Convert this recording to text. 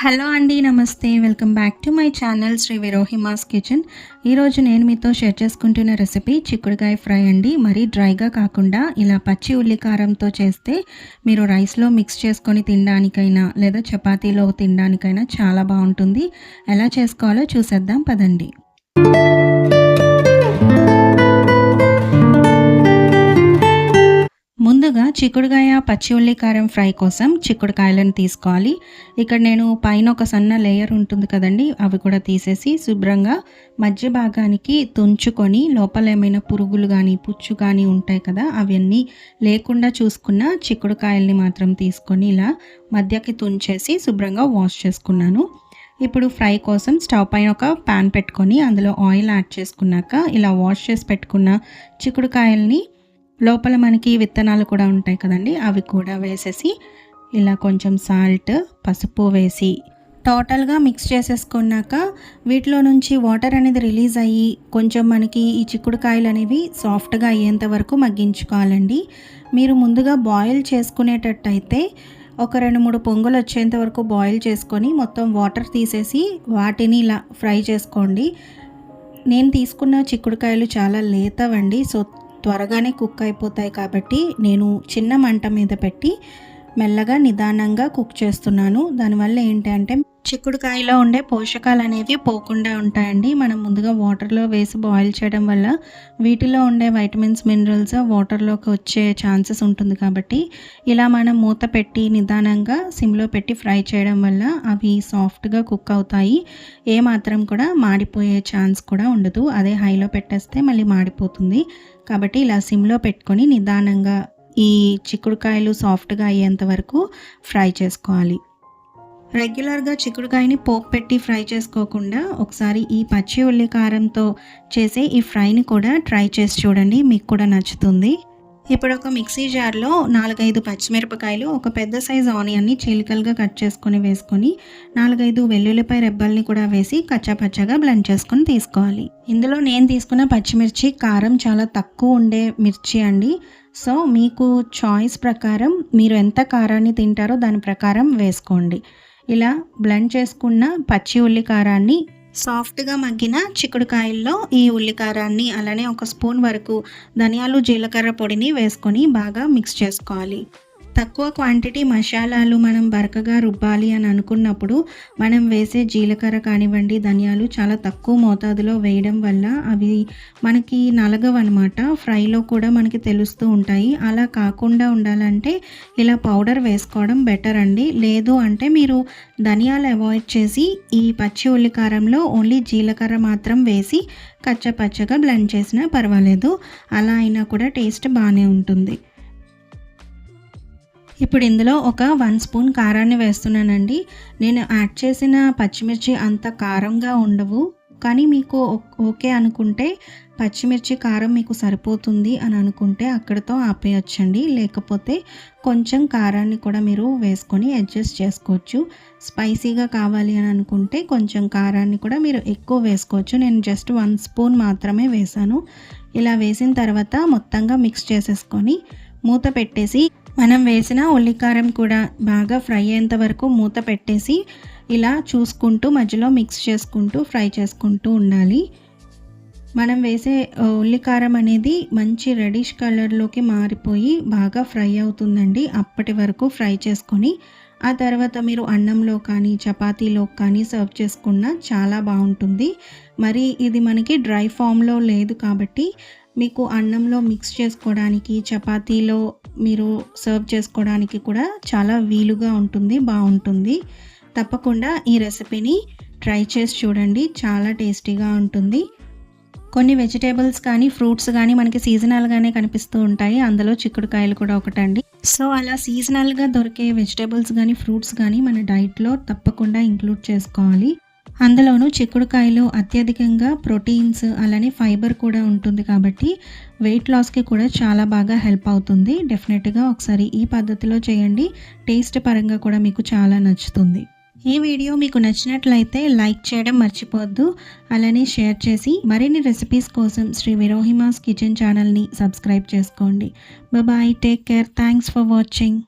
Hello అండి నమస్తే. Welcome back to my channel Sri Virohimas kitchen. ఈరోజు నేను మీతో షేర్ చేసుకుంటున్న రెసిపీ చిక్కుడుకాయ ఫ్రై అండి. మరీ డ్రైగా కాకుండా ఇలా పచ్చి ఉల్లికారంతో చేస్తే మీరు రైస్లో మిక్స్ చేసుకొని తినడానికైనా లేదా చపాతీలో తినడానికైనా చాలా బాగుంటుంది. ఎలా చేసుకోవాలో చూసేద్దాం పదండి. ముందుగా చిక్కుడుకాయ పచ్చి ఉల్లి కారం ఫ్రై కోసం చిక్కుడుకాయలను తీసుకోవాలి. ఇక్కడ నేను పైన ఒక సన్న లేయర్ ఉంటుంది కదండి అవి కూడా తీసేసి శుభ్రంగా మధ్య భాగానికి తుంచుకొని లోపల ఏమైనా పురుగులు కానీ పుచ్చు కానీ ఉంటాయి కదా అవన్నీ లేకుండా చూసుకున్న చిక్కుడుకాయల్ని మాత్రం తీసుకొని ఇలా మధ్యకి తుంచేసి శుభ్రంగా వాష్ చేసుకున్నాను. ఇప్పుడు ఫ్రై కోసం స్టవ్ పైన ఒక ప్యాన్ పెట్టుకొని అందులో ఆయిల్ యాడ్ చేసుకున్నాక ఇలా వాష్ చేసి పెట్టుకున్న చిక్కుడుకాయల్ని లోపల మనకి విత్తనాలు కూడా ఉంటాయి కదండి. అవి కూడా వేసేసి ఇలా కొంచెం సాల్ట్ పసుపు వేసి టోటల్గా మిక్స్ చేసేసుకున్నాక వీటిలో నుంచి వాటర్ అనేది రిలీజ్ అయ్యి కొంచెం మనకి ఈ చిక్కుడుకాయలు అనేవి సాఫ్ట్గా అయ్యేంత వరకు మగ్గించుకోవాలండి. మీరు ముందుగా బాయిల్ చేసుకునేటట్టయితే ఒక రెండు మూడు పొంగులు వచ్చేంత వరకు బాయిల్ చేసుకొని మొత్తం వాటర్ తీసేసి వాటిని ఇలా ఫ్రై చేసుకోండి. నేను తీసుకున్న చిక్కుడుకాయలు చాలా లేతవండి. సో త్వరగానే కుక్ అయిపోతాయి కాబట్టి నేను చిన్న మంట మీద పెట్టి మెల్లగా నిదానంగా కుక్ చేస్తున్నాను. దానివల్ల ఏంటంటే చిక్కుడుకాయలో ఉండే పోషకాలు అనేవి పోకుండా ఉంటాయండి. మనం ముందుగా వాటర్లో వేసి బాయిల్ చేయడం వల్ల వీటిలో ఉండే వైటమిన్స్ మినరల్స్ వాటర్లోకి వచ్చే ఛాన్సెస్ ఉంటుంది కాబట్టి ఇలా మనం మూత పెట్టి నిదానంగా సిమ్లో పెట్టి ఫ్రై చేయడం వల్ల అవి సాఫ్ట్గా కుక్ అవుతాయి. ఏ మాత్రం కూడా మాడిపోయే ఛాన్స్ కూడా ఉండదు. అదే హైలో పెట్టేస్తే మళ్ళీ మాడిపోతుంది. కాబట్టి ఇలా సిమ్లో పెట్టుకొని నిదానంగా ఈ చిక్కుడుకాయలు సాఫ్ట్గా అయ్యేంత వరకు ఫ్రై చేసుకోవాలి. రెగ్యులర్గా చిక్కుడుకాయని పోపు పెట్టి ఫ్రై చేసుకోకుండా ఒకసారి ఈ పచ్చి ఉల్లి కారంతో చేసే ఈ ఫ్రైని కూడా ట్రై చేసి చూడండి మీకు కూడా నచ్చుతుంది. ఇప్పుడు ఒక మిక్సీ జార్లో నాలుగైదు పచ్చిమిరపకాయలు ఒక పెద్ద సైజు ఆనియన్ని చీలికలుగా కట్ చేసుకొని వేసుకొని నాలుగైదు వెల్లుల్లిపాయ రెబ్బల్ని కూడా వేసి కచ్చాపచ్చగా బ్లెండ్ చేసుకొని తీసుకోవాలి. ఇందులో నేను తీసుకున్న పచ్చిమిర్చి కారం చాలా తక్కువ ఉండే మిర్చి అండి. సో మీకు చాయిస్ ప్రకారం మీరు ఎంత కారాన్ని తింటారో దాని ప్రకారం వేసుకోండి. ఇలా బ్లెండ్ చేసుకున్న పచ్చి ఉల్లి కారాన్ని సాఫ్ట్గా మగ్గిన చిక్కుడుకాయల్లో ఈ ఉల్లికారాన్ని అలానే ఒక స్పూన్ వరకు ధనియాలు జీలకర్ర పొడిని వేసుకొని బాగా మిక్స్ చేసుకోవాలి. తక్కువ క్వాంటిటీ మసాలాలు మనం బరకగా రుబ్బాలి అని అనుకున్నప్పుడు మనం వేసే జీలకర్ర కానివ్వండి ధనియాలు చాలా తక్కువ మోతాదులో వేయడం వల్ల అవి మనకి నలగవన్నమాట. ఫ్రైలో కూడా మనకి తెలుస్తూ ఉంటాయి. అలా కాకుండా ఉండాలంటే ఇలా పౌడర్ వేసుకోవడం బెటర్ అండి. లేదు అంటే మీరు ధనియాలు అవాయిడ్ చేసి ఈ పచ్చి ఉల్లికారంలో ఓన్లీ జీలకర్ర మాత్రం వేసి కచ్చపచ్చగా బ్లెండ్ చేసినా పర్వాలేదు. అలా అయినా కూడా టేస్ట్ బాగానే ఉంటుంది. ఇప్పుడు ఇందులో ఒక వన్ స్పూన్ కారాన్ని వేస్తున్నానండి. నేను యాడ్ చేసిన పచ్చిమిర్చి అంత కారంగా ఉండవు. కానీ మీకు ఓకే అనుకుంటే పచ్చిమిర్చి కారం మీకు సరిపోతుంది అని అనుకుంటే అక్కడితో ఆపేయచ్చండి. లేకపోతే కొంచెం కారాన్ని కూడా మీరు వేసుకొని అడ్జస్ట్ చేసుకోవచ్చు. స్పైసీగా కావాలి అని అనుకుంటే కొంచెం కారాన్ని కూడా మీరు ఎక్కువ వేసుకోవచ్చు. నేను జస్ట్ వన్ స్పూన్ మాత్రమే వేసాను ఇలా వేసిన తర్వాత మొత్తంగా మిక్స్ చేసేసుకొని మూత పెట్టేసి మనం వేసిన ఉల్లికారం కూడా బాగా ఫ్రై అయ్యేంత వరకు మూత పెట్టేసి ఇలా చూసుకుంటూ మధ్యలో మిక్స్ చేసుకుంటూ ఫ్రై చేసుకుంటూ ఉండాలి. మనం వేసే ఉల్లికారం అనేది మంచి రెడిష్ కలర్లోకి మారిపోయి బాగా ఫ్రై అవుతుందండి. అప్పటి వరకు ఫ్రై చేసుకొని ఆ తర్వాత మీరు అన్నంలో కానీ చపాతీలో కానీ సర్వ్ చేసుకున్న చాలా బాగుంటుంది. మరి ఇది మనకి డ్రై ఫామ్లో లేదు కాబట్టి మీకు అన్నంలో మిక్స్ చేసుకోవడానికి చపాతీలో మీరు సర్వ్ చేసుకోవడానికి కూడా చాలా వీలుగా ఉంటుంది బాగుంటుంది. తప్పకుండా ఈ రెసిపీని ట్రై చేసి చూడండి చాలా టేస్టీగా ఉంటుంది. కొన్ని వెజిటేబుల్స్ కానీ ఫ్రూట్స్ కానీ మనకి సీజనల్గానే కనిపిస్తూ ఉంటాయి. అందులో చిక్కుడుకాయలు కూడా ఒకటండి. సో అలా సీజనల్గా దొరికే వెజిటేబుల్స్ కానీ ఫ్రూట్స్ కానీ మన డైట్లో తప్పకుండా ఇంక్లూడ్ చేసుకోవాలి. అందులోనూ చిక్కుడుకాయలు అత్యధికంగా ప్రోటీన్స్ అలానే ఫైబర్ కూడా ఉంటుంది కాబట్టి వెయిట్ లాస్కి కూడా చాలా బాగా హెల్ప్ అవుతుంది. డెఫినెట్గా ఒకసారి ఈ పద్ధతిలో చేయండి. టేస్ట్ పరంగా కూడా మీకు చాలా నచ్చుతుంది. ఈ వీడియో మీకు నచ్చినట్లయితే లైక్ చేయడం మర్చిపోవద్దు. అలానే షేర్ చేసి మరిన్ని రెసిపీస్ కోసం శ్రీ విరోహిమాస్ కిచెన్ ఛానల్ని సబ్స్క్రైబ్ చేసుకోండి. Bye take care thanks for watching